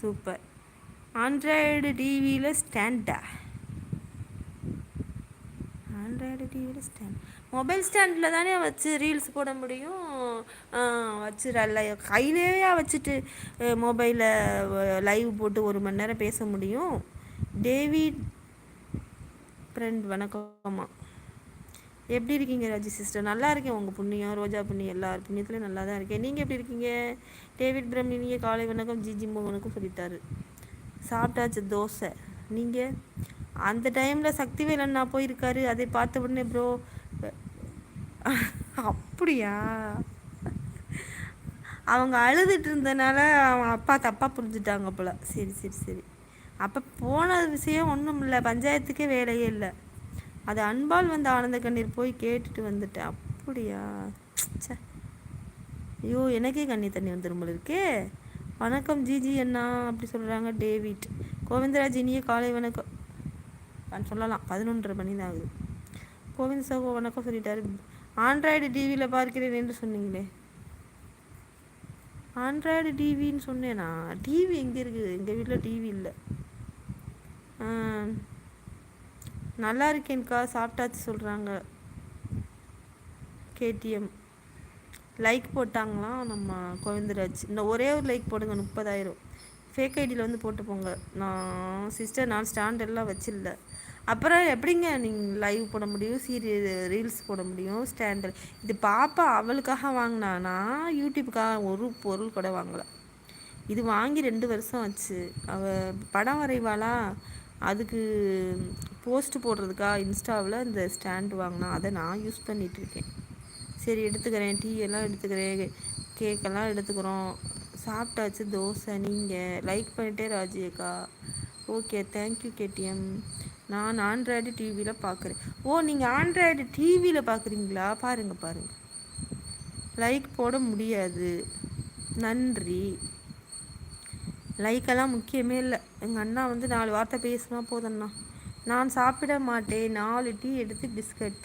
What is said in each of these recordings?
Super android டிவியில் ஸ்டாண்டா android டிவியில் ஸ்டாண்ட் மொபைல் ஸ்டாண்டில் தானே வச்சு ரீல்ஸ் போட முடியும். வச்சு நல்ல கையிலேயே வச்சுட்டு மொபைலில் லைவ் போட்டு ஒரு மணி நேரம் பேச முடியும். டேவிட் ஃப்ரெண்ட் வணக்கம்மா. எப்படி இருக்கீங்க ராஜி சிஸ்டர்? நல்லா இருக்கேன். உங்கள் புண்ணியம் ரோஜா புண்ணியம் எல்லார் புண்ணியத்துலேயும் நல்லா தான் இருக்கேன். நீங்கள் எப்படி இருக்கீங்க? டேவிட் பிரம்மி நீங்கள் காலை வணக்கம் ஜிஜி மோகனுக்கும் சொல்லிட்டாரு. சாப்பிட்டாச்சு தோசை. நீங்கள் அந்த டைமில் சக்திவேலன் நான் போயிருக்காரு. அதை பார்த்த உடனே ப்ரோ அப்படியா? அவங்க அழுதுட்டு இருந்தனால அவன் அப்பா தப்பாக புரிஞ்சுட்டாங்க போல. சரி சரி சரி. அப்போ போன விஷயம் ஒன்றும் இல்லை பஞ்சாயத்துக்கே வேலையே இல்லை. அது அன்பால் வந்த ஆனந்த கண்ணீர் போய் கேட்டுட்டு வந்துட்டேன். அப்படியா? சே ஐயோ எனக்கே கண்ணி தண்ணி வந்துடும் போல இருக்கே. வணக்கம் ஜிஜி அண்ணா அப்படி சொல்கிறாங்க டேவிட். கோவிந்தராஜ் இனிய காலை வணக்கம். சொல்லலாம் பதினொன்றரை மணி தான் ஆகுது. கோவிந்த் சகோ வணக்கம் சொல்லிட்டாரு. ஆண்ட்ராய்டு டிவியில் பார்க்கிறேன் என்று சொன்னீங்களே. ஆண்ட்ராய்டு டிவின்னு சொன்னேனா? டிவி எங்கே இருக்குது எங்கள் வீட்டில் டிவி இல்லை. நல்லா இருக்கேன்க்கா சாப்பிட்டாச்சு சொல்கிறாங்க கேடிஎம். லைக் போட்டாங்களாம் நம்ம கோவிந்தராஜ். இன்னும் ஒரே ஒரு லைக் போடுங்க முப்பதாயிரம். ஃபேக் ஐடியில் வந்து போட்டு போங்க. நான் சிஸ்டர் நான் ஸ்டாண்டர்ட்லாம் வச்சில்ல. அப்புறம் எப்படிங்க நீங்கள் லைவ் போட முடியும்? சீரியல் ரீல்ஸ் போட முடியும்? ஸ்டாண்டர்ட் இது பாப்பா அவளுக்காக வாங்கினா நான் யூடியூப்புக்காக ஒரு பொருள் கூட வாங்கலை. இது வாங்கி ரெண்டு வருஷம் ஆச்சு. அவள் படம் வரைவாளா? அதுக்கு போஸ்ட் போடுறதுக்கா இன்ஸ்டாவில் இந்த ஸ்டாண்டு வாங்கினா அதை நான் யூஸ் பண்ணிகிட்ருக்கேன் சரி எடுத்துக்கிறேன். டீ எல்லாம் எடுத்துக்கிறேன். கேக்கெல்லாம் எடுத்துக்கிறோம். சாப்பிட்டாச்சு தோசை. நீங்கள் லைக் பண்ணிட்டே ராஜியக்கா ஓகே தேங்க்யூ கேடிஎம் நான் ஆண்ட்ராய்டு டிவியில் பார்க்குறேன் ஓ நீங்கள் ஆண்ட்ராய்டு டிவியில் பார்க்குறீங்களா பாருங்கள் பாருங்கள் லைக் போட முடியாது. நன்றி. லைக்கெல்லாம் முக்கியமே இல்லை. எங்கள் அண்ணா வந்து நாலு வார்த்தை பேசினா போதண்ணா நான் சாப்பிட மாட்டேன். நாலு டீ எடுத்து பிஸ்கட்.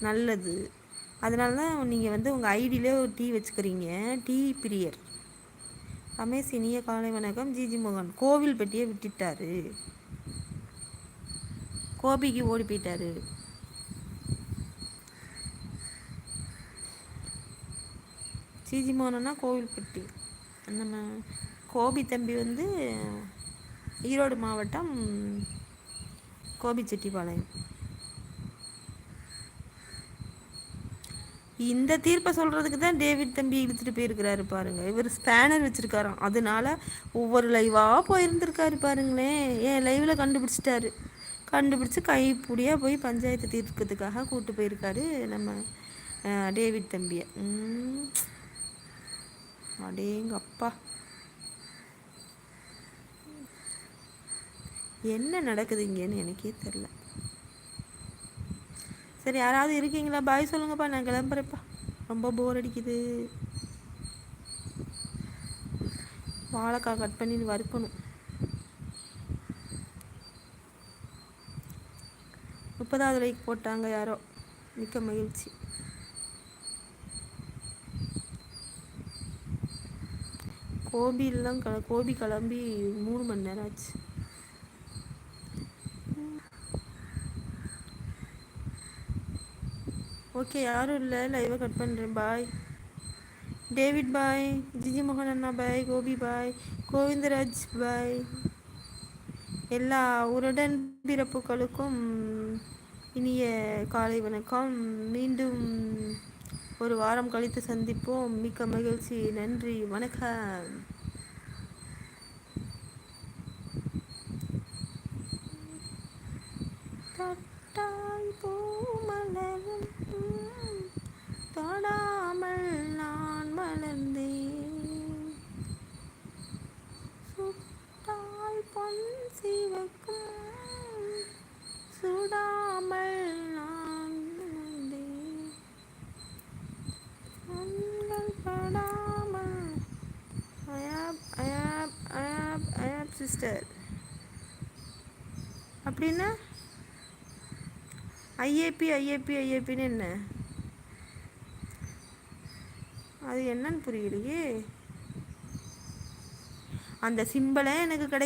நல்லது. அதனால தான் நீங்கள் வந்து உங்கள் ஐடியிலே ஒரு டீ வச்சுக்கிறீங்க. டீ பிரியர். ரமேஷ் இனிய காலை வணக்கம். ஜிஜி மோகன். கோவில் பெட்டியை விட்டுட்டாரு. கோபிக்கு ஓடி போயிட்டாரு. சிஜி மோகனா கோவில்பட்டி நம்ம கோபி தம்பி வந்து ஈரோடு மாவட்டம் கோபிச்செட்டிப்பாளையம் இந்த தீர்ப்பை சொல்கிறதுக்கு தான் டேவிட் தம்பி இழுத்துட்டு போயிருக்கிறாரு பாருங்க. இவர் ஸ்பேனர் வச்சுருக்காராம். அதனால ஒவ்வொரு லைவாக போயிருந்துருக்காரு பாருங்களேன். ஏன் லைவில் கண்டுபிடிச்சிட்டாரு. கண்டுபிடிச்சி கைப்பிடியாக போய் பஞ்சாயத்து தீர்க்கிறதுக்காக கூப்பிட்டு போயிருக்காரு நம்ம டேவிட் தம்பியை. அடேங்க அப்பா என்ன நடக்குது இங்கேன்னு எனக்கே தெரில சரி யாராவது இருக்கீங்களா? பாய் சொல்லுங்கப்பா நான் கிளம்புறேப்பா ரொம்ப போர் அடிக்குது. வாழைக்காய் கட் பண்ணி வறுக்கணும். முப்பதாவது லைக் போட்டாங்க யாரோ. மிக்க மகிழ்ச்சி. கோபிலாம் க கோபி கிளம்பி மூணு மணி நேரம் ஆச்சு. ஓகே யாரும் இல்லை. லைவை கட் பண்ணுறேன் பாய் டேவிட் பாய் ஜிஜி மோகன் அண்ணா பாய் கோபி பாய் கோவிந்தராஜ் பாய் எல்லா உருடன் பிறப்புகளுக்கும் இனிய காலை வணக்கம். மீண்டும் ஒரு வாரம் கழித்து சந்திப்போம். மிக்க மகிழ்ச்சி. நன்றி. வணக்கம். பூமலரும் தொடாமல் நான் மலர்ந்தேன். சுட்டால் பொன் சிவக்கும். சுடாமல் நான் கண்கள் படாமல் அயாப் அயாப் அயாப் அயாப் சிஸ்டர் அப்படின்னா ஐஏபி ஐஏபி ஐஏபின்னு என்ன? அது என்னன்னு புரியலையே. அந்த சிம்பிளே எனக்கு கிடைக்கும்